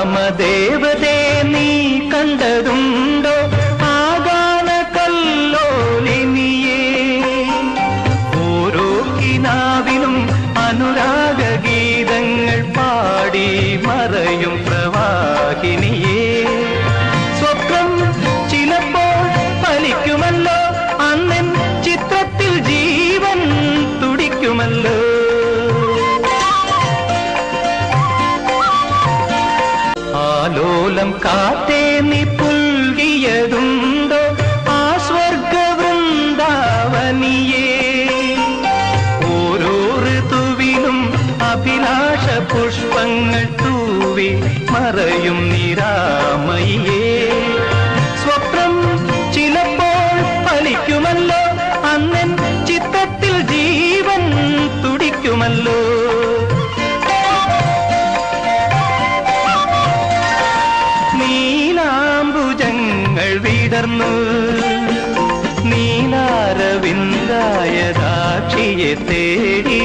കാമദേവതേ നീ കണ്ടതുണ്ടോ? ആകാന കല്ലോലിനിയേ. ഓരോ കിനാവിലും അനുരാഗ ഗീതങ്ങൾ പാടി മറയും പ്രവാഹിനിയേ. ആലോലം കാത്തേ നീ പുൽകിയതുണ്ടോ? ആ സ്വർഗ വൃന്ദാവനിയേ ഓരോ ഋതുവിലും അഭിലാഷ പുഷ്പങ്ങൾ തൂവി മറയും നിരാമയേ സ്വപ്നം ചിലപ്പോൾ ഫലിക്കുമല്ലോ നീലാംബുജങ്ങൾ നീലാരവിന്ദായ ദാക്ഷിയെ തേടി